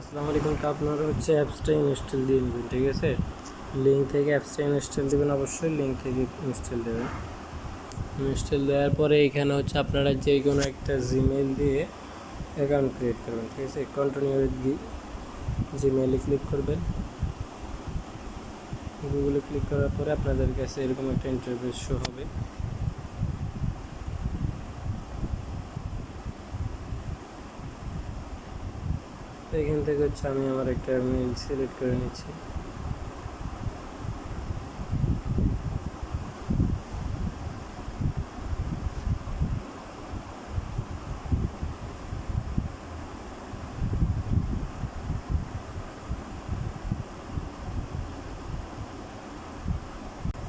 আসসালামু আলাইকুম, তো আপনারা হচ্ছে অ্যাপসটা ইনস্টল দিয়ে নেবেন, ঠিক আছে? লিঙ্ক থেকে অ্যাপসটা ইনস্টল দেবেন, অবশ্যই লিঙ্ক থেকে ইনস্টল দেবেন। ইনস্টল দেওয়ার পরে এখানে হচ্ছে আপনারা যে কোনো একটা জিমেল দিয়ে অ্যাকাউন্ট ক্রিয়েট করবেন, ঠিক আছে? কন্টিনিউ উইথ জিমেলে ক্লিক করবেন। গুগলে ক্লিক করার পরে আপনাদের কাছে এরকম একটা ইন্টারভিউ শো হবে। এখান থেকে হচ্ছে আমি আমার একটা মেল সিলেক্ট করে নিচ্ছি।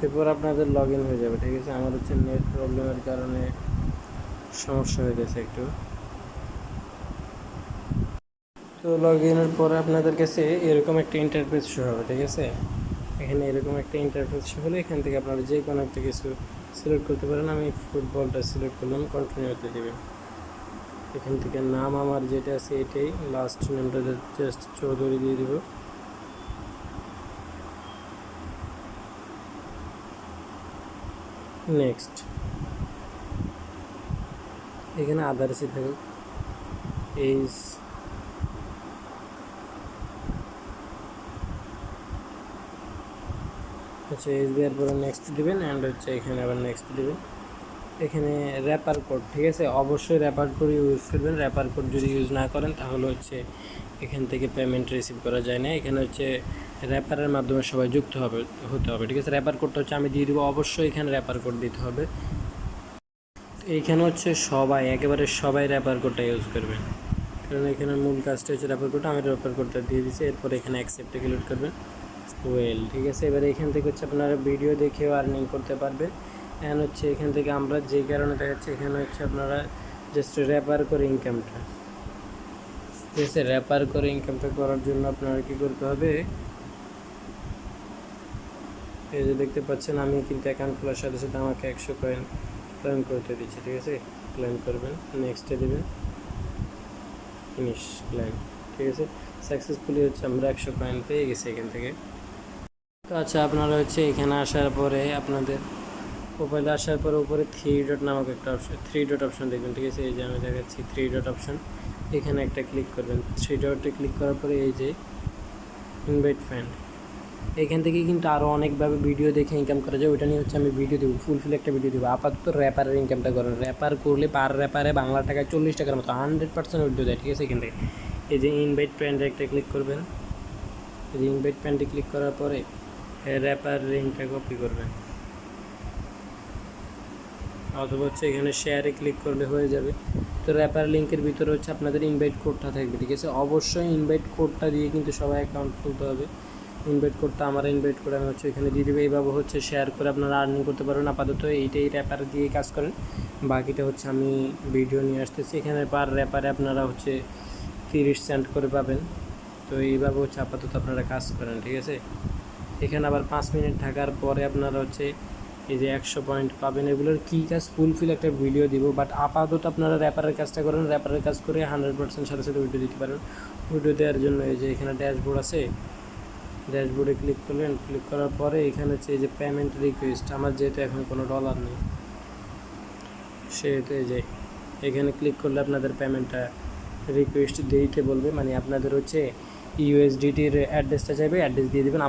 এরপর আপনাদের লগ ইন হয়ে যাবে, ঠিক আছে? আমার হচ্ছে নেট প্রবলেমের কারণে সমস্যা হয়ে গেছে একটু। তো লগ ইনের পরে আপনাদের কাছে এরকম একটা ইন্টারফেস শো হবে, ঠিক আছে? এখানে এরকম একটা ইন্টারফেস শো হলে এখান থেকে আপনারা যে কোনো একটা কিছু সিলেক্ট করতে পারেন। আমি ফুটবলটা সিলেক্ট করলাম কন্টিনিউ কন্টিনিউতে দেবেন এখান থেকে নাম আমার যেটা আছে এটাই লাস্ট নেমটা জাস্ট চৌধুরী দিয়ে দিব। নেক্সট এখানে আদার্সই থাকুক। এইজ হচ্ছে এস দেওয়ার পরে নেক্সট দিবেন অ্যান্ড হচ্ছে এখানে আবার নেক্সট দিবেন। এখানে র্যাপার কোড ঠিক আছে? অবশ্যই র্যাপার কোড ইউজ করবেন। র্যাপার কোড যদি ইউজ না করেন, তাহলে হচ্ছে এখান থেকে পেমেন্ট রিসিভ করা যায় না। এখানে হচ্ছে র্যাপারের মাধ্যমে সবাই যুক্ত হবে, হতে হবে, ঠিক আছে? র্যাপার কোডটা হচ্ছে আমি দিয়ে দেবো। অবশ্যই এখানে র্যাপার কোড দিতে হবে। এইখানে হচ্ছে সবাই, একেবারে সবাই র্যাপার কোডটা ইউজ করবেন কারণ এখানে মূল কাজটা হচ্ছে র্যাপার কোডটা আমি র্যাপার কোডটা দিয়ে দিচ্ছি এরপর এখানে অ্যাকসেপ্টে ক্লিক করবেন। ওয়েল ঠিক আছে, এবারে এখান থেকে হচ্ছে আপনারা ভিডিও দেখেও আর্নিং করতে পারবেন। অ্যান্ড হচ্ছে এখান থেকে আমরা যে কারণে দেখাচ্ছি, এখানে হচ্ছে আপনারা জাস্ট র্যাপার করে ইনকামটা ঠিক আছে র্যাপার করে ইনকামটা করার জন্য আপনারা কী করতে হবে? এই যে দেখতে পাচ্ছেন, আমি কিন্তু অ্যাকাউন্ট খোলার সাথে সাথে আমাকে একশো কয়েন ক্লেম করতে দিচ্ছে, ঠিক আছে? ক্লেম করবেন নেক্সটে দেবেন। ফিনিশ ক্লেম ঠিক আছে? সাকসেসফুলি হচ্ছে আমরা একশো কয়েন পেয়ে গেছি এখান থেকে। তো আচ্ছা আপনারা হচ্ছে এখানে আসার পরে আপনাদের প্রোফাইলে আসার পরে উপরে থ্রি ডট নামক একটা অপশন থ্রি ডট অপশন দেখবেন, ঠিক আছে? এই যে আমি দেখাচ্ছি থ্রি ডট অপশন এখানে একটা ক্লিক করবেন। থ্রি ডটে ক্লিক করার পরে এই যে ইনভাইট ফ্রেন্ড এখান থেকে কিন্তু আরও অনেকভাবে ভিডিও দেখে ইনকাম করা যায়। ওইটা নিয়ে হচ্ছে আমি ভিডিও দেবো ফুলফিল একটা ভিডিও দেবো। আপাতত র্যাপারের ইনকামটা করেন। র্যাপার করলে পার র্যাপারে বাংলা টাকায় চল্লিশ টাকার মতো হান্ড্রেড পার্সেন্ট ভিডিও দেয়, ঠিক আছে? এখান থেকে। এই যে ইনভাইট প্যান্টে একটা ক্লিক করবেন। এই যে ইনভাইট প্যান্টে ক্লিক করার পরে র্যাপার লিঙ্কটা কপি করবেন। অথবা হচ্ছে এখানে শেয়ারে ক্লিক করলে হয়ে যাবে। তো র্যাপার লিঙ্কের ভিতরে হচ্ছে আপনাদের ইনভাইট কোডটা থাকবে, ঠিক আছে? অবশ্যই ইনভাইট কোডটা দিয়ে কিন্তু সবাই অ্যাকাউন্ট খুলতে হবে। ইনভাইট কোডটা আমার ইনভাইট করে আমি হচ্ছে এখানে দিয়ে দেবে। এইভাবে হচ্ছে শেয়ার করে আপনারা আর্নিং করতে পারবেন। আপাতত এইটাই র্যাপার দিয়ে কাজ করেন। বাকিটা হচ্ছে আমি ভিডিও নিয়ে আসতেছি। এখানে পার র্যাপারে আপনারা হচ্ছে তিরিশ সেন্ট করে পাবেন। তো এইভাবে হচ্ছে আপাতত আপনারা কাজ করেন, ঠিক আছে? এখানে আবার পাঁচ মিনিট থাকার পরে আপনারা হচ্ছে এই যে একশো পয়েন্ট পাবেন। এগুলোর কী কাজ? ফুলফিল একটা ভিডিও দিব বাট আপাতত আপনারা র্যাপারের কাজটা করেন র্যাপারের কাজ করে হান্ড্রেড পার্সেন্ট সাথে সাথে ভিডিও দিতে পারেন। ভিডিও দেওয়ার জন্য এই যে এখানে ড্যাশবোর্ড আছে ড্যাশবোর্ডে ক্লিক করলেন ক্লিক করার পরে এখানে হচ্ছে এই যে পেমেন্ট রিকোয়েস্ট আমার যেহেতু এখন কোনো ডলার নেই, সেহেতু এই যে এখানে ক্লিক করলে আপনাদের পেমেন্টটা রিকোয়েস্ট দিতে বলবে। মানে আপনাদের হচ্ছে ইউএসডিটির অ্যাড্রেসটা চাইবে অ্যাড্রেস দিয়ে দেবেন।